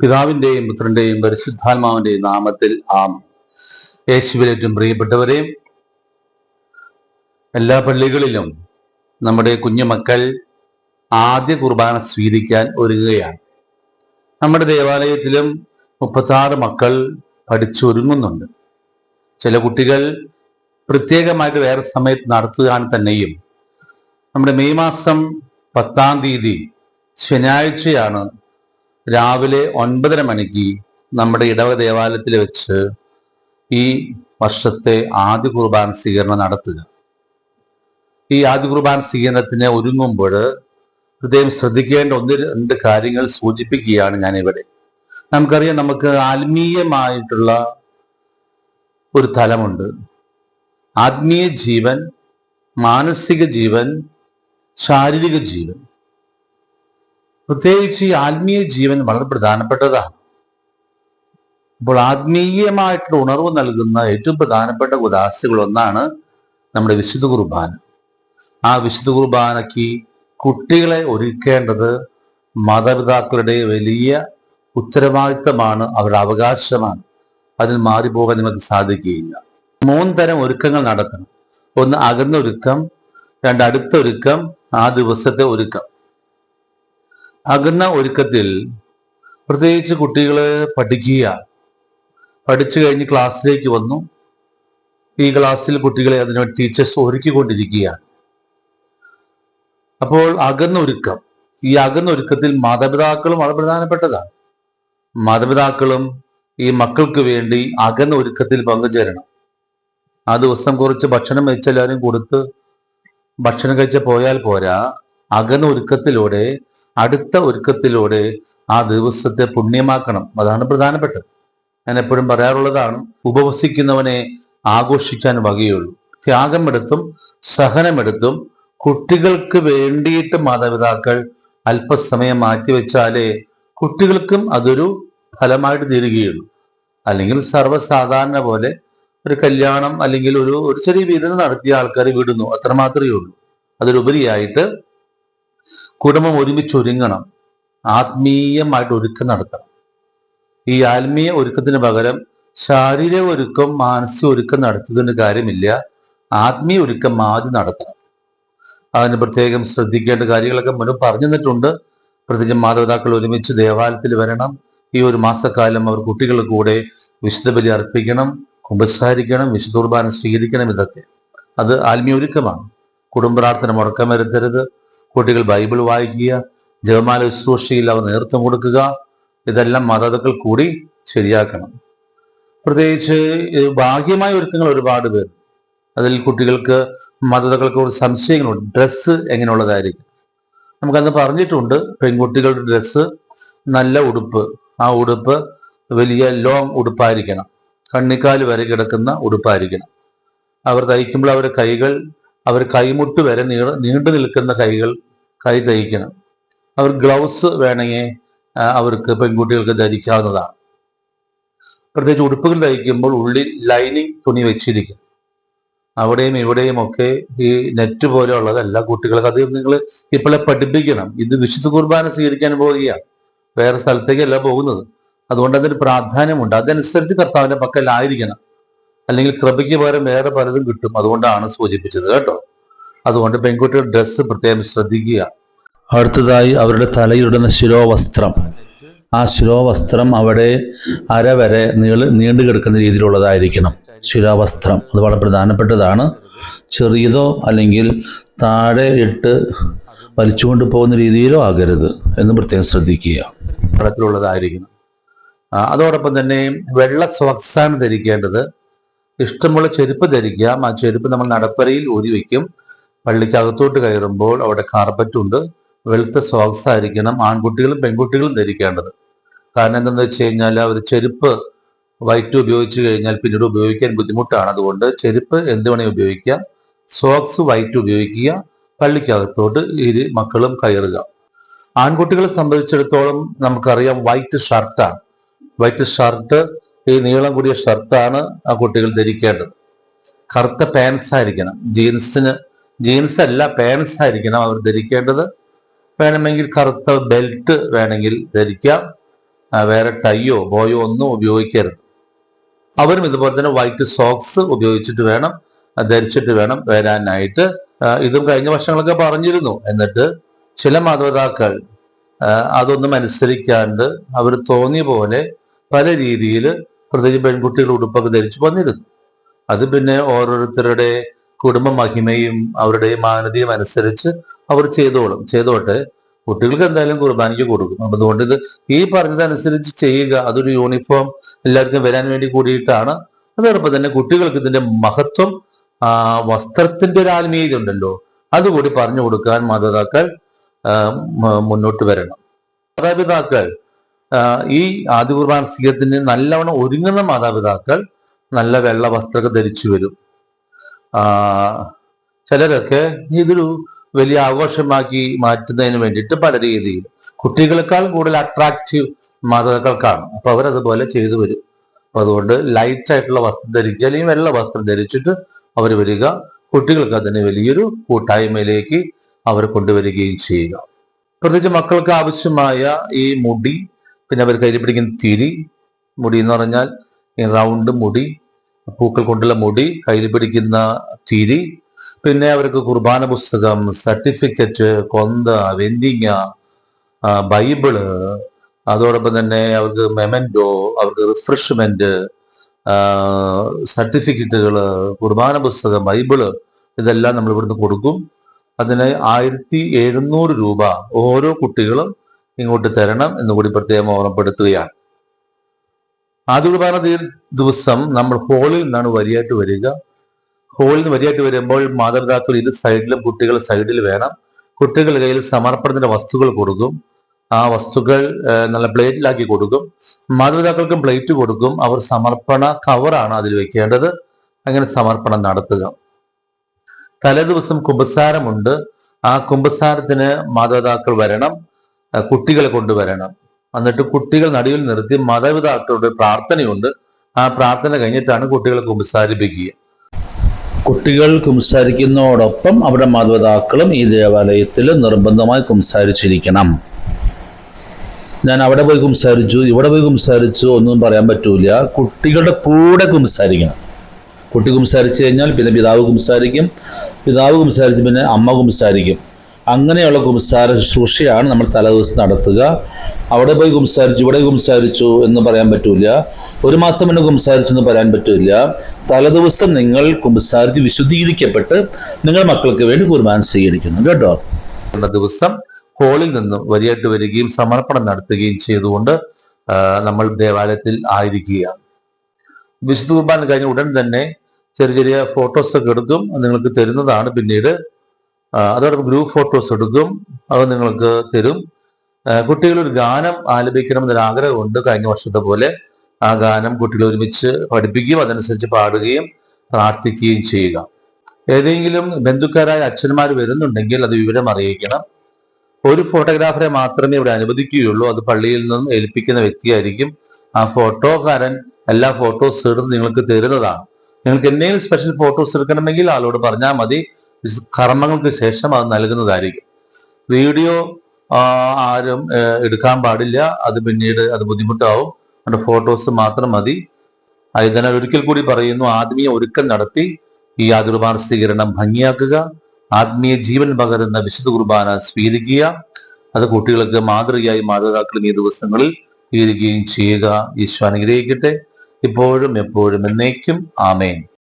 പിതാവിന്റെയും പുത്രന്റെയും പരിശുദ്ധാത്മാവിന്റെയും നാമത്തിൽ ആം യേശുവിലേറ്റവും പ്രിയപ്പെട്ടവരെയും എല്ലാ പള്ളികളിലും നമ്മുടെ കുഞ്ഞുമക്കൾ ആദ്യ കുർബാന സ്വീകരിക്കാൻ ഒരുങ്ങുകയാണ്. നമ്മുടെ ദേവാലയത്തിലും മുപ്പത്താറ് മക്കൾ പഠിച്ചൊരുങ്ങുന്നുണ്ട്. ചില കുട്ടികൾ പ്രത്യേകമായിട്ട് വേറെ സമയത്ത് നടത്തുകയാണ് തന്നെയും. നമ്മുടെ മെയ് മാസം പത്താം തീയതി ശനിയാഴ്ചയാണ് രാവിലെ ഒൻപതര മണിക്ക് നമ്മുടെ ഇടവ ദേവാലയത്തിൽ വെച്ച് ഈ വർഷത്തെ ആദ്യ കുർബാന സ്വീകരണം നടത്തുക. ഈ ആദ്യ കുർബാന സ്വീകരണത്തിന് ഒരുങ്ങുമ്പോൾ ഹൃദയം ശ്രദ്ധിക്കേണ്ട ഒന്ന് രണ്ട് കാര്യങ്ങൾ സൂചിപ്പിക്കുകയാണ് ഞാൻ ഇവിടെ നമുക്കറിയാം നമുക്ക് ആത്മീയമായിട്ടുള്ള ഒരു തലമുണ്ട്. ആത്മീയ ജീവൻ മാനസിക ജീവൻ ശാരീരിക ജീവൻ. പ്രത്യേകിച്ച് ഈ ആത്മീയ ജീവൻ വളരെ പ്രധാനപ്പെട്ടതാണ്. അപ്പോൾ ആത്മീയമായിട്ടുള്ള ഉണർവ് നൽകുന്ന ഏറ്റവും പ്രധാനപ്പെട്ട ഉദാസികൾ ഒന്നാണ് നമ്മുടെ വിശുദ്ധ കുർബാന. ആ വിശുദ്ധ കുർബാനയ്ക്ക് കുട്ടികളെ ഒരുക്കേണ്ടത് മാതാപിതാക്കളുടെ വലിയ ഉത്തരവാദിത്തമാണ് അവരുടെ അവകാശമാണ്. അതിൽ മാറിപ്പോകാൻ നമുക്ക് സാധിക്കുകയില്ല. മൂന്ന് തരം ഒരുക്കങ്ങൾ നടത്തണം. ഒന്ന് അകന്ന ഒരുക്കം രണ്ട് അടുത്ത ഒരുക്കം ആ ദിവസത്തെ ഒരുക്കം. അകന്ന ഒരുക്കത്തിൽ പ്രത്യേകിച്ച് കുട്ടികൾ പഠിക്കുക. പഠിച്ചു കഴിഞ്ഞ് ക്ലാസ്സിലേക്ക് വന്നു. ഈ ക്ലാസ്സിൽ കുട്ടികളെ അതിനു ടീച്ചേഴ്സ് ഒരുക്കിക്കൊണ്ടിരിക്കുകയാണ്. അപ്പോൾ അകന്ന ഒരുക്കം. ഈ അകന്ന ഒരുക്കത്തിൽ മാതാപിതാക്കളും വളരെ പ്രധാനപ്പെട്ടതാണ്. മാതാപിതാക്കളും ഈ മക്കൾക്ക് വേണ്ടി അകന്ന ഒരുക്കത്തിൽ പങ്കുചേരണം. ആ ദിവസം കുറച്ച് ഭക്ഷണം വെച്ചെല്ലാവരും കൊടുത്ത് ഭക്ഷണം കഴിച്ച പോയാൽ പോരാ. അകന്ന ഒരുക്കത്തിലൂടെ അടുത്ത ഒരുക്കത്തിലൂടെ ആ ദിവസത്തെ പുണ്യമാക്കണം. അതാണ് പ്രധാനപ്പെട്ടത്. ഞാൻ എപ്പോഴും പറയാറുള്ളതാണ് ഉപവസിക്കുന്നവനെ ആഘോഷിക്കാൻ വകയുള്ളൂ. ത്യാഗമെടുത്തും സഹനമെടുത്തും കുട്ടികൾക്ക് വേണ്ടിയിട്ട് മാതാപിതാക്കൾ അല്പസമയം മാറ്റിവെച്ചാലേ കുട്ടികൾക്കും അതൊരു ഫലമായിട്ട് തീരുകയുള്ളൂ. അല്ലെങ്കിൽ സർവസാധാരണ പോലെ ഒരു കല്യാണം അല്ലെങ്കിൽ ഒരു ഒരു ചെറിയ വിരുന്ന് നടത്തിയ ആൾക്കാർ വിടുന്നു അത്ര മാത്രമേ ഉള്ളൂ. അതിലുപരിയായിട്ട് കുടുംബം ഒരുമിച്ച് ഒരുങ്ങണം. ആത്മീയമായിട്ട് ഒരുക്കം നടത്തണം. ഈ ആത്മീയ ഒരുക്കത്തിന് പകരം ശാരീരിക ഒരുക്കം മാനസിക ഒരുക്കം നടത്തുന്നതിന് കാര്യമില്ല. ആത്മീയ ഒരുക്കം ആദ്യം നടത്തണം. അതിന് പ്രത്യേകം ശ്രദ്ധിക്കേണ്ട കാര്യങ്ങളൊക്കെ മുന്നേ പറഞ്ഞു തന്നിട്ടുണ്ട് പ്രത്യേകിച്ച് മാതാപിതാക്കൾ ഒരുമിച്ച് ദേവാലയത്തിൽ വരണം. ഈ ഒരു മാസക്കാലം അവർ കുട്ടികളുടെ കൂടെ വിശുദ്ധ ബലി അർപ്പിക്കണം കുമ്പസാരിക്കണം വിശുദ്ധ കുർബാന സ്വീകരിക്കണം ഇതൊക്കെ. അത് ആത്മീയ ഒരുക്കമാണ്. കുടുംബ പ്രാർത്ഥന മുടക്കം വരുത്തരുത്. കുട്ടികൾ ബൈബിൾ വായിക്കുക ജപമാല ശുശ്രൂഷയിൽ അവർ നേതൃത്വം കൊടുക്കുക ഇതെല്ലാം മാതാപിതാക്കൾ കൂടി ശരിയാക്കണം. പ്രത്യേകിച്ച് ഭാഗ്യമായ ഒരുക്കങ്ങൾ ഒരുപാട് പേർ. അതിൽ കുട്ടികൾക്ക് മാതാപിതാക്കൾക്ക് സംശയങ്ങളുണ്ട്. ഡ്രസ്സ് എങ്ങനെയുള്ളതായിരിക്കും? നമുക്കന്ന് പറഞ്ഞിട്ടുണ്ട് പെൺകുട്ടികളുടെ ഡ്രസ്സ് നല്ല ഉടുപ്പ്. ആ ഉടുപ്പ് വലിയ ലോങ് ഉടുപ്പായിരിക്കണം. കണ്ണിക്കാൽ വരെ കിടക്കുന്ന ഉടുപ്പായിരിക്കണം. അവർ തയ്ക്കുമ്പോൾ അവരുടെ കൈകൾ അവർ കൈമുട്ട് വരെ നീ നീണ്ടു നിൽക്കുന്ന കൈകൾ കൈ തയ്ക്കണം. അവർ ഗ്ലൗസ് വേണമെങ്കിൽ അവർക്ക് പെൺകുട്ടികൾക്ക് ധരിക്കാവുന്നതാണ്. പ്രത്യേകിച്ച് ഉടുപ്പുകൾ തയ്ക്കുമ്പോൾ ഉള്ളിൽ ലൈനിങ് തുണി വെച്ചിരിക്കും അവിടെയും ഇവിടെയും ഒക്കെ ഈ നെറ്റ് പോലെയുള്ളതല്ല കുട്ടികൾക്ക്. അത് നിങ്ങൾ ഇപ്പോഴെ പഠിപ്പിക്കണം. ഇത് വിശുദ്ധ കുർബാന സ്വീകരിക്കാൻ പോവുകയാണ്. വേറെ സ്ഥലത്തേക്കല്ല പോകുന്നത്. അതുകൊണ്ട് അതിന് പ്രാധാന്യമുണ്ട്. അതനുസരിച്ച് കർത്താവിന്റെ പക്കലായിരിക്കണം അല്ലെങ്കിൽ കൃപയ്ക്ക് പകരം വേറെ പലതും കിട്ടും. അതുകൊണ്ടാണ് സൂചിപ്പിച്ചത് കേട്ടോ. അതുകൊണ്ട് പെൺകുട്ടിയുടെ ഡ്രസ്സ് പ്രത്യേകം ശ്രദ്ധിക്കുക. അടുത്തതായി അവരുടെ തലയിടുന്ന ശിരോവസ്ത്രം. ആ ശിരോവസ്ത്രം അവിടെ അരവരെ നീള നീണ്ടു കിടക്കുന്ന രീതിയിലുള്ളതായിരിക്കണം. ശിരോവസ്ത്രം അത് വളരെ പ്രധാനപ്പെട്ടതാണ്. ചെറിയതോ അല്ലെങ്കിൽ താഴെ ഇട്ട് വലിച്ചുകൊണ്ട് പോകുന്ന രീതിയിലോ ആകരുത് എന്ന് പ്രത്യേകം ശ്രദ്ധിക്കുക. തരത്തിലുള്ളതായിരിക്കണം അതോടൊപ്പം തന്നെ വെള്ള സ്വക്സാണ് ധരിക്കേണ്ടത്. ഇഷ്ടമുള്ള ചെരുപ്പ് ധരിക്കാം. ആ ചെരുപ്പ് നമ്മൾ നടപ്പരയിൽ ഊരി വയ്ക്കും പള്ളിക്കകത്തോട്ട് കയറുമ്പോൾ അവിടെ കാർപ്പറ്റ് ഉണ്ട്. വെളുത്ത സോക്സ് ആയിരിക്കണം. ആൺകുട്ടികളും പെൺകുട്ടികളും ധരിക്കേണ്ടത്. കാരണം എന്താണെന്ന് വെച്ച് കഴിഞ്ഞാൽ അവർ ചെരുപ്പ് വൈറ്റ് ഉപയോഗിച്ച് കഴിഞ്ഞാൽ പിന്നീട് ഉപയോഗിക്കാൻ ബുദ്ധിമുട്ടാണ്. അതുകൊണ്ട് ചെരുപ്പ് എന്ത് വേണമെങ്കിൽ ഉപയോഗിക്കാം. സോക്സ് വൈറ്റ് ഉപയോഗിക്കുക. പള്ളിക്കകത്തോട്ട് ഇരു മക്കളും കയറുക. ആൺകുട്ടികളെ സംബന്ധിച്ചിടത്തോളം നമുക്കറിയാം വൈറ്റ് ഷർട്ടാണ് വൈറ്റ് ഷർട്ട് ഈ നീളം കൂടിയ ഷർട്ടാണ് ആ കുട്ടികൾ ധരിക്കേണ്ടത്. കറുത്ത പാൻസ് ആയിരിക്കണം. ജീൻസിന് ജീൻസ് അല്ല പാൻസ് ആയിരിക്കണം അവർ ധരിക്കേണ്ടത്. വേണമെങ്കിൽ കറുത്ത ബെൽറ്റ് വേണമെങ്കിൽ ധരിക്കാം. വേറെ ടൈയോ ബോയോ ഒന്നും ഉപയോഗിക്കരുത്. അവരും ഇതുപോലെ തന്നെ വൈറ്റ് സോക്സ് ഉപയോഗിച്ചിട്ട് വേണം ധരിച്ചിട്ട് വേണം വരാനായിട്ട്. ഇതും കഴിഞ്ഞ വർഷങ്ങളൊക്കെ പറഞ്ഞിരുന്നു. എന്നിട്ട് ചില മാതാപിതാക്കൾ അതൊന്നും അനുസരിക്കാണ്ട് അവർ തോന്നിയ പോലെ പല രീതിയിൽ പ്രത്യേകിച്ച് പെൺകുട്ടികൾ ഉടുപ്പൊക്കെ ധരിച്ചു വന്നിരുന്നു. അത് പിന്നെ ഓരോരുത്തരുടെ കുടുംബ മഹിമയും അവരുടെ മാനതയും അനുസരിച്ച് അവർ ചെയ്തോളും. ചെയ്തോട്ടെ. കുട്ടികൾക്ക് എന്തായാലും കുർബാനയ്ക്ക് കൊടുക്കും. അതുകൊണ്ട് ഇത് ഈ പറഞ്ഞതനുസരിച്ച് ചെയ്യുക അതൊരു യൂണിഫോം എല്ലാവർക്കും വരാൻ വേണ്ടി കൂടിയിട്ടാണ്. അതോടൊപ്പം തന്നെ കുട്ടികൾക്ക് ഇതിന്റെ മഹത്വം വസ്ത്രത്തിന്റെ ഒരു ആത്മീയത ഉണ്ടല്ലോ. അതുകൂടി പറഞ്ഞു കൊടുക്കാൻ മാതാപിതാക്കൾ മുന്നോട്ട് വരണം. മാതാപിതാക്കൾ ഈ ആദ്യ കുർബാന സ്വീകരണത്തിന് നല്ലവണ്ണം ഒരുങ്ങുന്ന മാതാപിതാക്കൾ നല്ല വെള്ള വസ്ത്രമൊക്കെ ധരിച്ചു വരും. ചിലരൊക്കെ ഇതൊരു വലിയ ആഘോഷമാക്കി മാറ്റുന്നതിന് വേണ്ടിയിട്ട് പല രീതിയിൽ കുട്ടികളെക്കാൾ കൂടുതൽ അട്രാക്റ്റീവ് മാതാപിതാക്കൾക്കാണ്. അപ്പൊ അവരതുപോലെ ചെയ്തു വരും. അപ്പൊ അതുകൊണ്ട് ലൈറ്റ് ആയിട്ടുള്ള വസ്ത്രം ധരിക്കുക അല്ലെങ്കിൽ വെള്ള വസ്ത്രം ധരിച്ചിട്ട് അവർ വരിക. കുട്ടികൾക്ക് അതിന് വലിയൊരു കൂട്ടായ്മയിലേക്ക് അവർ കൊണ്ടുവരികയും ചെയ്യുക. പ്രത്യേകിച്ച് മക്കൾക്ക് ആവശ്യമായ ഈ മുടി പിന്നെ അവർ കയ്യിൽ പിടിക്കുന്ന തിരി മുടി എന്ന് പറഞ്ഞാൽ റൗണ്ട് മുടി പൂക്കൾ കൊണ്ടുള്ള മുടി കയ്യിൽ പിടിക്കുന്ന തിരി. പിന്നെ അവർക്ക് കുർബാന പുസ്തകം സർട്ടിഫിക്കറ്റ് കൊന്ത വെന്തിങ്ങ ബൈബിൾ. അതോടൊപ്പം തന്നെ അവർക്ക് മെമൻഡോ അവർക്ക് റിഫ്രഷ്മെന്റ് സർട്ടിഫിക്കറ്റുകൾ കുർബാന പുസ്തകം ബൈബിൾ ഇതെല്ലാം നമ്മൾ ഇവിടുന്ന് കൊടുക്കും. അതിന് ആയിരത്തി എഴുന്നൂറ് രൂപ ഓരോ കുട്ടികളും ഇങ്ങോട്ട് തരണം എന്ന് കൂടി പ്രത്യേകം ഓർമ്മപ്പെടുത്തുകയാണ്. ആദ്യ കുർബാന ദിവസം നമ്മൾ ഹോളിൽ നിന്നാണ് വരിയായിട്ട് വരിക. ഹോളിൽ നിന്ന് വരിയായിട്ട് വരുമ്പോൾ മാതാപിതാക്കൾ ഇത് സൈഡിലും കുട്ടികൾ സൈഡിൽ വേണം. കുട്ടികൾ കയ്യിൽ സമർപ്പണത്തിന്റെ വസ്തുക്കൾ കൊടുക്കും. ആ വസ്തുക്കൾ നല്ല പ്ലേറ്റിലാക്കി കൊടുക്കും. മാതാപിതാക്കൾക്കും പ്ലേറ്റ് കൊടുക്കും. അവർ സമർപ്പണ കവറാണ് അതിൽ വെക്കേണ്ടത്. അങ്ങനെ സമർപ്പണം നടത്തുക. തലേദിവസം കുമ്പസാരമുണ്ട്. ആ കുമ്പസാരത്തിന് മാതാപിതാക്കൾ വരണം. കുട്ടികളെ കൊണ്ടുവരണം. എന്നിട്ട് കുട്ടികൾ നടുവിൽ നിർത്തി മാതാപിതാക്കളുടെ പ്രാർത്ഥനയുണ്ട്. ആ പ്രാർത്ഥന കഴിഞ്ഞിട്ടാണ് കുട്ടികളെ കുമ്പസാരിപ്പിക്കുക. കുട്ടികൾ കുംസാരിക്കുന്നതോടൊപ്പം അവിടെ മാതാപിതാക്കളും ഈ ദേവാലയത്തിൽ നിർബന്ധമായി കുംസാരിച്ചിരിക്കണം ഞാൻ അവിടെ പോയി കുംസാരിച്ചു ഇവിടെ പോയി കുംസാരിച്ചു ഒന്നും പറയാൻ പറ്റൂല. കുട്ടികളുടെ കൂടെ കുംസാരിക്കണം കുട്ടി കുംസാരിച്ചു കഴിഞ്ഞാൽ പിന്നെ പിതാവ് കുംസാരിക്കും പിതാവ് കുംസാരിച്ച് പിന്നെ അമ്മ കുംസാരിക്കും അങ്ങനെയുള്ള കുംസാര ശുശ്രൂഷയാണ് നമ്മൾ തലേദിവസം നടത്തുക. അവിടെ പോയി കുംസാരിച്ചു ഇവിടെ കുംസാരിച്ചു എന്ന് പറയാൻ പറ്റൂല. ഒരു മാസം മുന്നേ കുംസാരിച്ചു എന്ന് പറയാൻ പറ്റില്ല തലേദിവസം നിങ്ങൾ കുംസാരിച്ച് വിശുദ്ധീകരിക്കപ്പെട്ട് നിങ്ങൾ മക്കൾക്ക് വേണ്ടി കുർബാന സ്വീകരിക്കുന്നു. കേട്ടോ? ദിവസം ഹോളിൽ നിന്നും വരിയായിട്ട് വരികയും സമർപ്പണം നടത്തുകയും ചെയ്തുകൊണ്ട് നമ്മൾ ദേവാലയത്തിൽ ആയിരിക്കുകയാണ്. വിശുദ്ധ കുർബാന കഴിഞ്ഞ ഉടൻ തന്നെ ചെറിയ ചെറിയ ഫോട്ടോസ് ഒക്കെ എടുക്കും നിങ്ങൾക്ക് തരുന്നതാണ് പിന്നീട് അതോടൊപ്പം ഗ്രൂപ്പ് ഫോട്ടോസ് എടുക്കും. അത് നിങ്ങൾക്ക് തരും. കുട്ടികൾ ഒരു ഗാനം ആലപിക്കണം എന്നൊരു ആഗ്രഹമുണ്ട് കഴിഞ്ഞ വർഷത്തെ പോലെ. ആ ഗാനം കുട്ടികൾ ഒരുമിച്ച് പഠിപ്പിക്കുകയും അതനുസരിച്ച് പാടുകയും പ്രാർത്ഥിക്കുകയും ചെയ്യുക. ഏതെങ്കിലും ബന്ധുക്കാരായ അച്ഛന്മാർ വരുന്നുണ്ടെങ്കിൽ അത് വിവരം അറിയിക്കണം. ഒരു ഫോട്ടോഗ്രാഫറെ മാത്രമേ ഇവിടെ അനുവദിക്കുകയുള്ളൂ. അത് പള്ളിയിൽ നിന്നും ഏൽപ്പിക്കുന്ന വ്യക്തിയായിരിക്കും. ആ ഫോട്ടോക്കാരൻ എല്ലാ ഫോട്ടോസ് എടുത്ത് നിങ്ങൾക്ക് തരുന്നതാണ്. നിങ്ങൾക്ക് എന്തെങ്കിലും സ്പെഷ്യൽ ഫോട്ടോസ് എടുക്കണമെങ്കിൽ ആളോട് പറഞ്ഞാൽ മതി. കർമ്മങ്ങൾക്ക് ശേഷം അത് നൽകുന്നതായിരിക്കും. വീഡിയോ ആരും എടുക്കാൻ പാടില്ല. അത് പിന്നീട് അത് ബുദ്ധിമുട്ടാവും. അതുകൊണ്ട് ഫോട്ടോസ് മാത്രം മതി. അതിനാൽ ഒരിക്കൽ കൂടി പറയുന്നു ആത്മീയ ഒരുക്കം നടത്തി ഈ ആദ്യ കുർബാന സ്വീകരണം ഭംഗിയാക്കുക. ആത്മീയ ജീവൻ പകരുന്ന വിശുദ്ധ കുർബാന സ്വീകരിക്കുക. അത് കുട്ടികൾക്ക് മാതൃകയായി മാതാപിതാക്കളും ഈ ദിവസങ്ങളിൽ സ്വീകരിക്കുകയും ചെയ്യുക. ഈശോ അനുഗ്രഹിക്കട്ടെ. ഇപ്പോഴും എപ്പോഴും എന്നേക്കും. ആമേൻ.